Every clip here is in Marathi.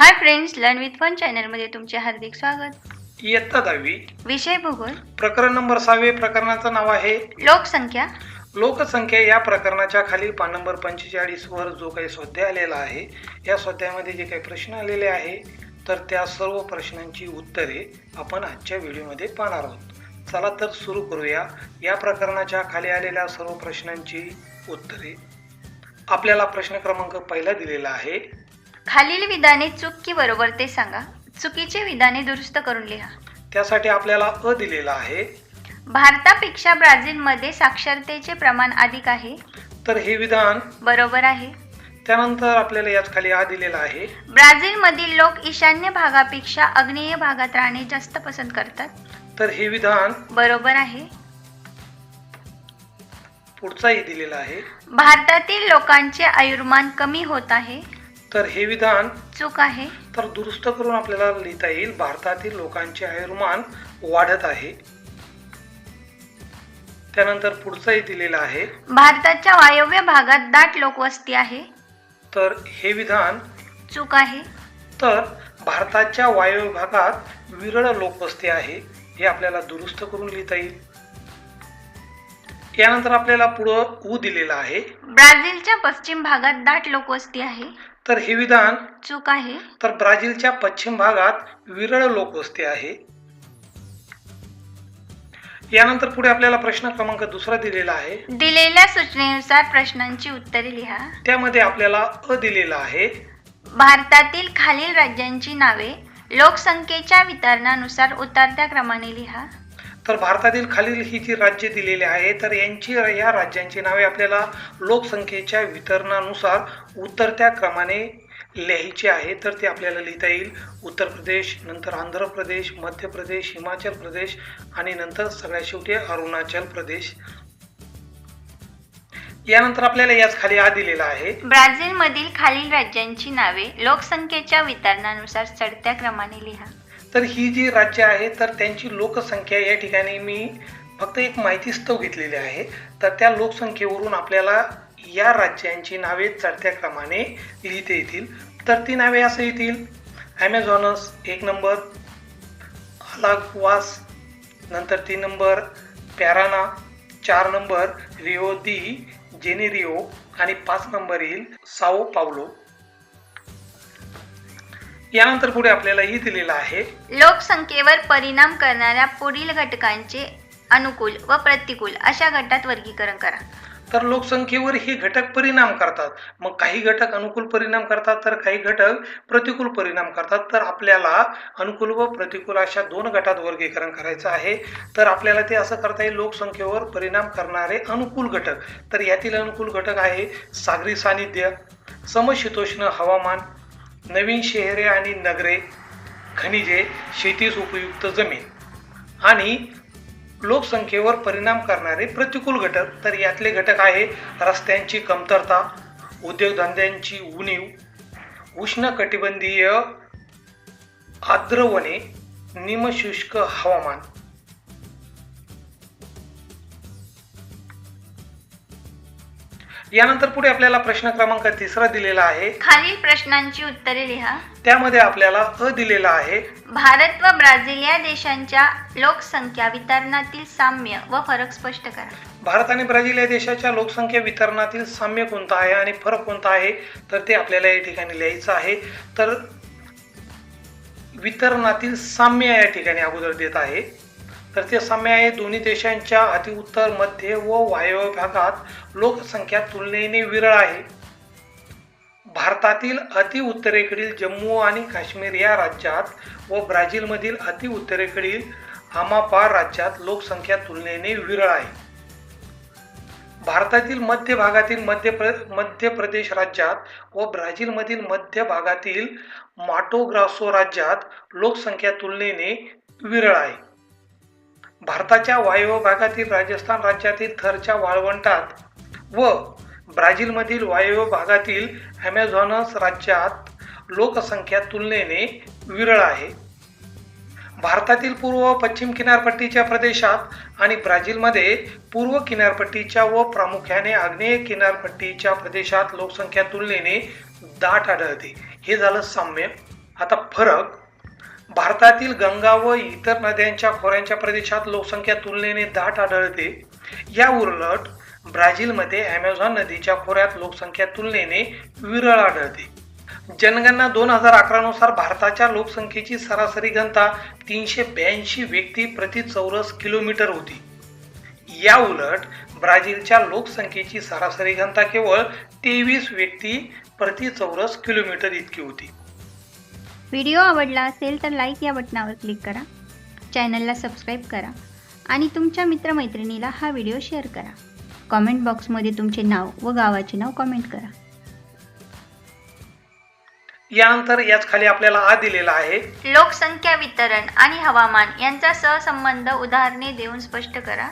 Hi friends learn with fun चॅनलमध्ये तुमचे हार्दिक स्वागत. इयत्ता दहावी. विषय भूगोल. प्रकरण नंबर सहावे प्रकरणाचं नाव आहे. लोकसंख्या. लोकसंख्या या प्रकरणाच्या खाली पान नंबर पंचेचाळीस वर जो काही स्वाध्याय आलेला आहे या स्वाध्यायामध्ये जे काही प्रश्न आलेले आहे तर त्या सर्व प्रश्नांची उत्तरे आपण आजच्या व्हिडिओमध्ये पाहणार आहोत. चला तर सुरू करूया. या प्रकरणाच्या खाली आलेल्या सर्व प्रश्नांची उत्तरे. आपल्याला प्रश्न क्रमांक पहिला दिलेला आहे. खालील विधाने चूक की बरोबर ते सांगा. चुकीचे विधाने दुरुस्त करून लिहा. त्यासाठी आपल्याला अ दिलेला आहे. भारतापेक्षा ब्राझीलमध्ये साक्षरतेचे प्रमाण अधिक आहे. तर हे विधान बरोबर आहे. त्यानंतर आपल्याला याच खाली आ दिलेला आहे. ब्राझीलमधील लोक ईशान्य भागापेक्षा आग्नेय भागात राहणे जास्त पसंत करतात. तर हे विधान बरोबर आहे. पुढचाही दिलेला आहे. भारतातील लोकांचे आयुर्मान कमी होत आहे. तर हे विधान चूक आहे. तर दुरुस्त करून आपल्याला लिहिता येईल. भारतातील लोकांचे आयुर्मान वाढत आहे. त्यानंतर पुढचाही दिलेला आहे. भारताच्या वायव्य भागात दाट लोकवस्ती आहे. तर हे विधान चूक आहे. तर भारताच्या वायव्य भागात विरळ लोकवस्ती आहे. हे आपल्याला दुरुस्त करून लिहिता येईल. यानंतर आपल्याला पुढं ऊ दिलेला आहे. ब्राझीलच्या पश्चिम भागात दाट लोकवस्ती आहे. तर हे विधान चूक आहे. तर ब्राझीलच्या पश्चिम भागात विरळ लोकवस्ती आहे. यानंतर पुढे आपल्याला प्रश्न क्रमांक दुसरा दिलेला आहे. दिलेल्या सूचनेनुसार प्रश्नांची उत्तरे लिहा. त्यामध्ये आपल्याला अ दिलेला आहे. भारतातील खालील राज्यांची नावे लोकसंख्येच्या वितरणानुसार उतरत्या क्रमाने लिहा. तर भारतातील खालील ही जी राज्ये दिलेली आहे तर यांची या राज्यांची नावे आपल्याला लोकसंख्येच्या वितरणानुसार उतरत्या क्रमाने लिहायचे आहे. तर ते आपल्याला लिहिता येईल उत्तर प्रदेश नंतर आंध्र प्रदेश मध्य प्रदेश हिमाचल प्रदेश आणि नंतर सगळ्यात शेवटी अरुणाचल प्रदेश. यानंतर आपल्याला याच खाली हा दिलेला आहे. ब्राझीलमधील खालील राज्यांची नावे लोकसंख्येच्या वितरणानुसार चढत्या क्रमाने लिहा. तर ही जी राज्य आहे तर त्यांची लोकसंख्या या ठिकाणी मी फक्त एक माहितीस्तव घेतलेली आहे. तर त्या लोकसंख्येवरून आपल्याला या राज्यांची नावे चढत्या क्रमाने लिहिता येतील. तर ती नावे असं येतील. ॲमेझॉनस एक नंबर. अलागवास नंतर तीन नंबर. पॅराना चार नंबर. रिओ दी जेनेरिओ आणि पाच नंबर येईल. साओ पावलो यानंतर पुढे आपल्याला ही दिलेलं आहे. लोकसंख्येवर परिणाम करणाऱ्या पुढील घटकांचे अनुकूल व प्रतिकूल अशा गटात वर्गीकरण करा. तर लोकसंख्येवर हे घटक परिणाम करतात. मग काही घटक अनुकूल परिणाम करतात तर काही घटक प्रतिकूल परिणाम करतात. तर आपल्याला अनुकूल व प्रतिकूल अशा दोन गटात वर्गीकरण करायचं आहे. तर आपल्याला ते असं करता येईल लोकसंख्येवर परिणाम करणारे अनुकूल घटक. तर यातील अनुकूल घटक आहे सागरी सानिध्य समशीतोष्ण हवामान नवीन शहरे आणि नगरे खनिजे शेतीस उपयुक्त जमीन. आणि लोकसंख्येवर परिणाम करणारे प्रतिकूल घटक. तर यातले घटक आहे रस्त्यांची कमतरता उद्योगधंद्यांची उणीव उष्णकटिबंधीय आर्द्रवने निमशुष्क हवामान. यानंतर पुढे आपल्याला प्रश्न क्रमांक तिसरा दिलेला आहे. खालील प्रश्नांची उत्तरे लिहा. त्यामध्ये आपल्याला अ दिलेला आहे. भारत व ब्राझील या देशांच्या लोकसंख्या वितरणातील साम्य व फरक स्पष्ट करा. भारत आणि ब्राझील या देशाच्या लोकसंख्या वितरणातील साम्य कोणता आहे आणि फरक कोणता आहे? तर ते आपल्याला या ठिकाणी लिहायचं आहे. तर वितरणातील साम्य या ठिकाणी अगोदर देत आहे. तर ते साम्य आहे दोन्ही देशांच्या अतिउत्तर मध्य व वायव्य भागात. लोकसंख्या तुलनेने विरळ आहे. भारतातील अति उत्तरेकडील जम्मू आणि काश्मीर या राज्यात व ब्राझीलमधील अति उत्तरेकडील आमापा राज्यात लोकसंख्या तुलनेने विरळ आहे. भारतातील मध्य भागातील मध्य प्र मध्य प्रदेश राज्यात व ब्राझीलमधील मध्य भागातील माटोग्रासो राज्यात लोकसंख्या तुलनेने विरळ आहे. भारताच्या वायव्य भागातील राजस्थान राज्यातील थरच्या वाळवंटात व ब्राझीलमधील वायव्य भागातील ॲमेझॉनस राज्यात लोकसंख्या तुलनेने विरळ आहे. भारतातील पूर्व व पश्चिम किनारपट्टीच्या प्रदेशात आणि ब्राझीलमध्ये पूर्व किनारपट्टीच्या व प्रामुख्याने आग्नेय किनारपट्टीच्या प्रदेशात लोकसंख्या तुलनेने दाट आढळते. हे झालं साम्य. आता फरक. भारतातील गंगा व इतर नद्यांच्या खोऱ्यांच्या प्रदेशात लोकसंख्या तुलनेने दाट आढळते. या उलट ब्राझीलमध्ये ॲमेझॉन नदीच्या खोऱ्यात लोकसंख्या तुलनेने विरळ आढळते. जनगणना दोन हजार अकरा नुसार भारताच्या लोकसंख्येची सरासरी घनता तीनशे ब्याऐंशी व्यक्ती प्रति चौरस किलोमीटर होती. या उलट ब्राझीलच्या लोकसंख्येची सरासरी घनता केवळ तेवीस व्यक्ती प्रति चौरस किलोमीटर इतकी होती. व्हिडिओ आवडला असेल तर लाईक या बटनावर क्लिक करा. चॅनलला सबस्क्राईब करा आणि तुमच्या मित्रमैत्रिणीला हा व्हिडिओ शेअर करा. कॉमेंट बॉक्समध्ये तुमचे नाव व गावाचे नाव कॉमेंट करा. यानंतर याच खाली आपल्याला आ दिलेला आहे. लोकसंख्या वितरण आणि हवामान यांचा सहसंबंध उदाहरणे देऊन स्पष्ट करा.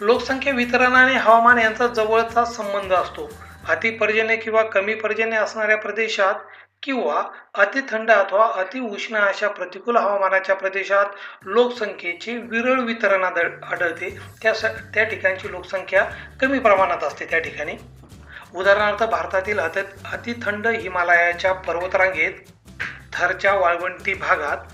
लोकसंख्या वितरण आणि हवामान यांचा जवळचा संबंध असतो. अति पर्जन्य किंवा कमी पर्जन्य असणाऱ्या प्रदेशात किंवा अति थंड अथवा अति उष्ण अशा प्रतिकूल हवामानाच्या प्रदेशात लोकसंख्येचे विरळ वितरण आढळते. त्या स त्या ठिकाणची लोकसंख्या कमी प्रमाणात असते त्या ठिकाणी. उदाहरणार्थ भारतातील अति अति थंड हिमालयाच्या पर्वतरांगेत थरच्या वाळवंटी भागात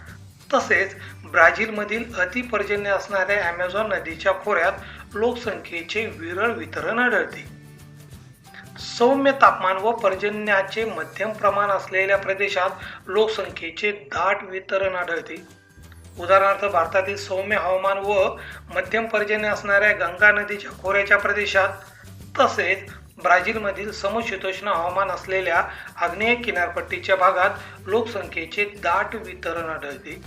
तसेच ब्राझीलमधील अतिपर्जन्य असणाऱ्या ॲमेझॉन नदीच्या खोऱ्यात लोकसंख्येचे विरळ वितरण आढळते. सौम्य तापमान व पर्जन्याचे मध्यम प्रमाण असलेल्या प्रदेशात लोकसंख्येचे दाट वितरण आढळते. उदाहरणार्थ भारतातील सौम्य हवामान व मध्यम पर्जन्य असणाऱ्या गंगा नदीच्या खोऱ्याच्या प्रदेशात तसेच ब्राझीलमधील समशीतोष्ण हवामान असलेल्या आग्नेय किनारपट्टीच्या भागात लोकसंख्येचे दाट वितरण आढळते.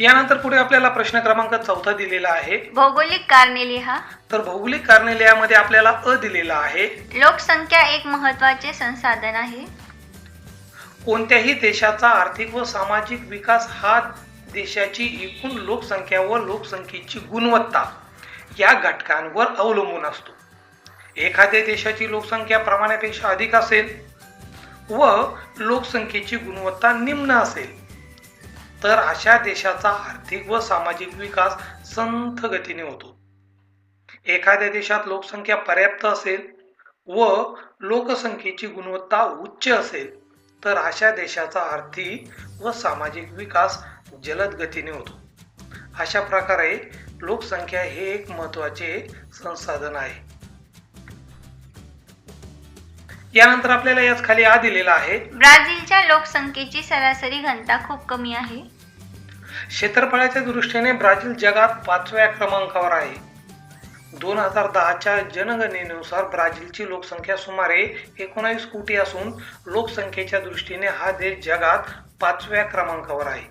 यानंतर पुढे आपल्याला प्रश्न क्रमांक चौथा दिलेला आहे. भौगोलिक कारणे लिहा तर भौगोलिक कारणे लिहामध्ये आपल्याला अ दिलेला आहे. लोकसंख्या एक महत्त्वाचे संसाधन आहे. कोणत्याही देशाचा आर्थिक व सामाजिक विकास हा देशाची एकूण लोकसंख्या व लोकसंख्येची गुणवत्ता या घटकांवर अवलंबून असतो. एखाद्या देशाची लोकसंख्या प्रमाणापेक्षा अधिक असेल व लोकसंख्येची गुणवत्ता निम्न असेल तर अशा देशाचा आर्थिक व सामाजिक विकास संथ गतीने होतो. एखाद्या देशात लोकसंख्या पर्याप्त असेल व लोकसंख्येची गुणवत्ता उच्च असेल तर अशा देशाचा आर्थिक व सामाजिक विकास जलद गतीने होतो. अशा प्रकारे लोकसंख्या हे एक महत्त्वाचे संसाधन आहे. यानंतर आपल्याला याच खाली आ दिलेला आहे. ब्राझीलच्या लोकसंख्येची सरासरी घनता खूप कमी आहे. क्षेत्रफळाच्या दृष्टीने ब्राझील जगात पाचव्या क्रमांकावर आहे. दोन हजार दहाच्या जनगणनेनुसार ब्राझीलची लोकसंख्या सुमारे एकोणावीस कोटी असून लोकसंख्येच्या दृष्टीने हा देश जगात पाचव्या क्रमांकावर आहे.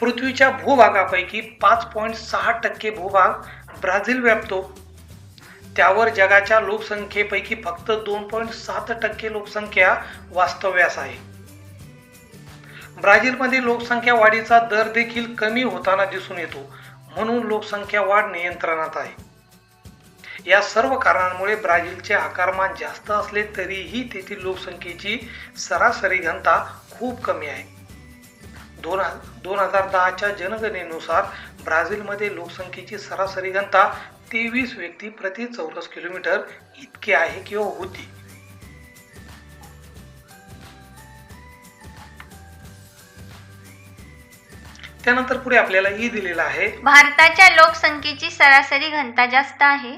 पृथ्वीच्या भूभागापैकी पाच पॉईंट सहा टक्के भूभाग ब्राझील व्यापतो. त्यावर जगाच्या लोकसंख्येपैकी फक्त दोन पॉईंट सात टक्के लोकसंख्या वास्तव्यास आहे. ब्राझीलमध्ये लोकसंख्या वाढीचा दर देखील कमी होताना दिसून येतो म्हणून लोकसंख्या वाढ नियंत्रणात आहे. या सर्व कारणांमुळे ब्राझीलचे आकारमान जास्त असले तरीही तेथील लोकसंख्येची सरासरी घनता खूप कमी आहे. दोन दोन हजार दहाच्या जनगणनेनुसार ब्राझीलमध्ये लोकसंख्येची सरासरी घनता तेवीस व्यक्ती प्रति चौरस किलोमीटर इतकी आहे किंवा होती. त्यानंतर पुढे आपल्याला ई दिलेला आहे. भारताच्या लोकसंख्येची सरासरी घनता जास्त आहे.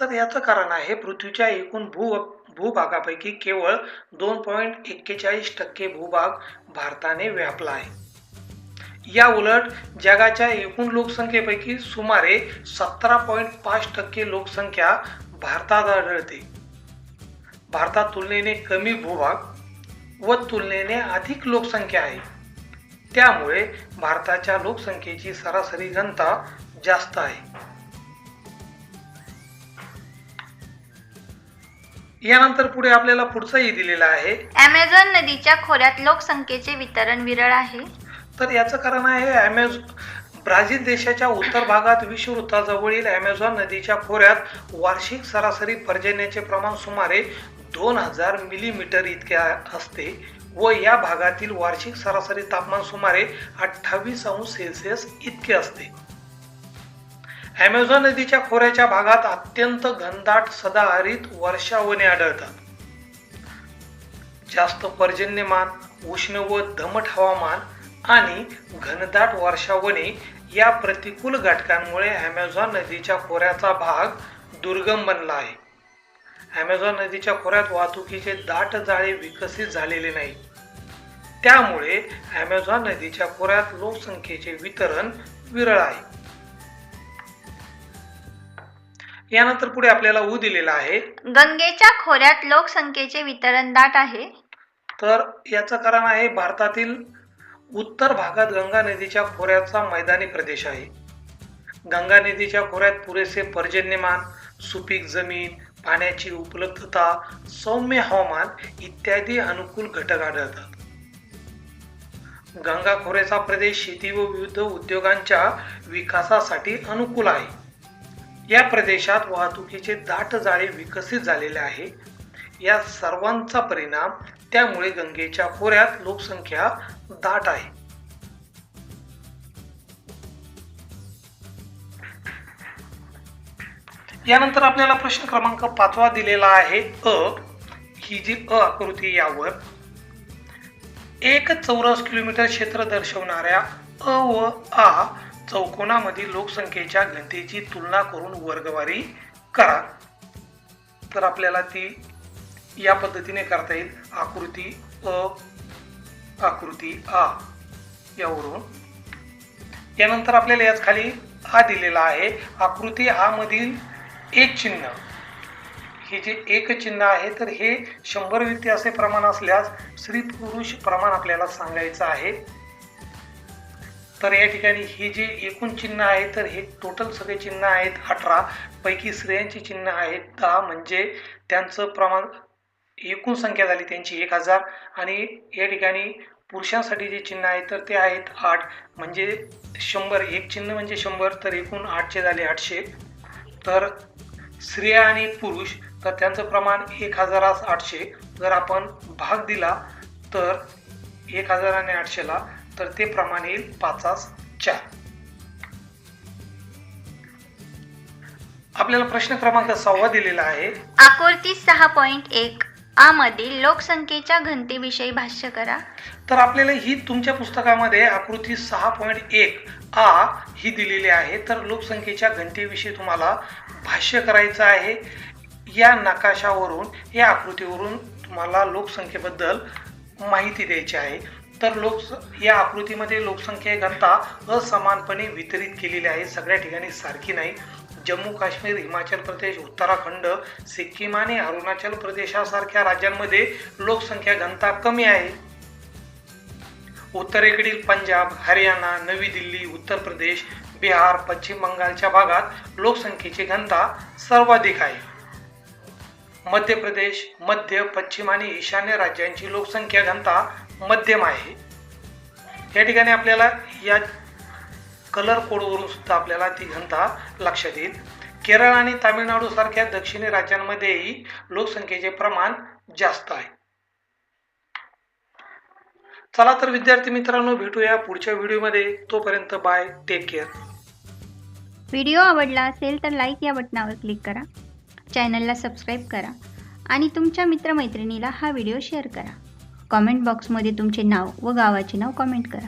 तर याचं कारण आहे पृथ्वीच्या एकूण भू भूभागापैकी केवळ दोन पॉईंट एक्केचाळीस टक्के भूभाग भारताने व्यापला आहे. या उलट जगाच्या एकूण लोकसंख्येपैकी सुमारे सतरा पॉईंट पाच टक्के लोकसंख्या भारतात आढळते. भारतात तुलनेने कमी भूभाग व तुलनेने अधिक लोकसंख्या आहे. त्यामुळे भारताच्या लोकसंख्येची सरासरी घनता जास्त आहे. यानंतर पुढे आपल्याला पुढचाही दिलेला आहे. ॲमेझॉन नदीच्या खोऱ्यात लोकसंख्येचे वितरण विरळ आहे. तर याचं कारण आहे ॲमेझ ब्राझील देशाच्या उत्तर भागात विषुववृत्ताजवळील ॲमेझॉन नदीच्या खोऱ्यात वार्षिक सरासरी पर्जन्याचे प्रमाण सुमारे दोन हजार मिलीमीटर इतके असते व या भागातील वार्षिक सरासरी तापमान सुमारे अठ्ठावीस अंश सेल्सिअस इतके असते. ॲमेझॉन नदीच्या खोऱ्याच्या भागात अत्यंत घनदाट सदाहरित वर्षावने आढळतात. जास्त पर्जन्यमान उष्ण व दमट हवामान आणि घनदाट वर्षावने या प्रतिकूल घटकांमुळे ॲमेझॉन नदीच्या खोऱ्याचा भाग दुर्गम बनला आहे. ॲमेझॉन नदीच्या खोऱ्यात वाहतुकीचे दाट जाळे विकसित झालेले नाही. त्यामुळे ॲमेझॉन नदीच्या खोऱ्यात लोकसंख्येचे वितरण विरळ आहे. यानंतर पुढे आपल्याला ऊ दिलेला आहे. गंगेच्या खोऱ्यात लोकसंख्येचे वितरण दाट आहे. तर याचं कारण आहे भारतातील उत्तर भागात गंगा नदीच्या खोऱ्याचा मैदानी प्रदेश आहे. गंगा नदीच्या खोऱ्यात पुरेसे पर्जन्यमान सुपीक जमीन पाण्याची उपलब्धता सौम्य हवामान इत्यादी अनुकूल घटक आढळतात. गंगा खोऱ्याचा प्रदेश शेती व विविध उद्योगांच्या विकासासाठी अनुकूल आहे. या प्रदेशात वाहतुकीचे दाट जाळे विकसित झालेले आहे. या सर्वांचा परिणाम त्यामुळे गंगेच्या खोऱ्यात लोकसंख्या दाट आहे. यानंतर आपल्याला प्रश्न क्रमांक पाचवा दिलेला आहे अ. ही जी अ आकृती यावर एक चौरस किलोमीटर क्षेत्र दर्शवणाऱ्या अ व आ चौकोनामधील लोकसंख्येच्या घनतेची तुलना करून वर्गवारी करा. तर आपल्याला ती या पद्धतीने करता येईल. आकृती अ आकृती आ यावरून. यानंतर आपल्याला याच खाली आ दिलेला आहे. आकृती आ मधील एक चिन्ह. हे जे एक चिन्ह आहे तर हे शंभर व्यक्ती असे प्रमाण असल्यास स्त्री पुरुष प्रमाण आपल्याला सांगायचं आहे. तर या ठिकाणी हे जे एकूण चिन्ह आहे तर हे टोटल सगळे चिन्ह आहेत अठरा. पैकी स्त्रियांची चिन्ह आहेत दहा. म्हणजे त्यांचं प्रमाण एकूण संख्या झाली त्यांची एक हजार. आणि या ठिकाणी पुरुषांसाठी जे चिन्ह आहे तर ते आहेत आठ. म्हणजे शंभर. एक चिन्ह म्हणजे शंभर तर एकूण आठशे झाले आठशे. तर स्त्रिया आणि पुरुष तर त्यांचं प्रमाण एक हजारास आठशे. जर आपण भाग दिला तर एक हजार आणि आठशेला तर ते प्रमाण येईल पाचास चार. आपल्याला प्रश्न क्रमांक सहावा दिलेला आहे. आकृती सहा पॉइंट एक. आ मधील लोकसंख्येच्या घनतेविषयी भाष्य करा. तर आपल्याला ही तुमच्या पुस्तकामध्ये आकृती सहा पॉईंट एक आ ही दिलेली आहे. तर लोकसंख्येच्या घनतेविषयी तुम्हाला भाष्य करायचं आहे. या नकाशावरून या आकृतीवरून तुम्हाला लोकसंख्येबद्दल माहिती द्यायची आहे. तर लोक या आकृतीमध्ये लोकसंख्या घनता असमानपणे वितरित केलेली आहे. सगळ्या ठिकाणी सारखी नाही. जम्मू काश्मीर हिमाचल प्रदेश उत्तराखंड सिक्कीम आणि अरुणाचल प्रदेशासारख्या राज्यांमध्ये लोकसंख्या घनता कमी आहे. उत्तरेकडील पंजाब हरियाणा नवी दिल्ली उत्तर प्रदेश बिहार पश्चिम बंगालच्या भागात लोकसंख्येची घनता सर्वाधिक आहे. मध्य प्रदेश मध्य पश्चिम आणि ईशान्य राज्यांची लोकसंख्या घनता मध्यम आहे. या ठिकाणी आपल्याला या कलर कोडवरून सुद्धा आपल्याला ती घनता लक्षात येईल. केरळ आणि तामिळनाडू सारख्या दक्षिणी राज्यांमध्येही लोकसंख्येचे प्रमाण जास्त आहे. चला तर विद्यार्थी मित्रांनो भेटूया पुढच्या व्हिडिओमध्ये. तोपर्यंत बाय टेक केअर व्हिडिओ आवडला असेल तर लाईक या बटनावर क्लिक करा. चॅनलला सबस्क्राईब करा आणि तुमच्या मित्रमैत्रिणीला हा व्हिडिओ शेअर करा. कॉमेंट बॉक्समध्ये तुमचे नाव व गावाचे नाव कॉमेंट करा.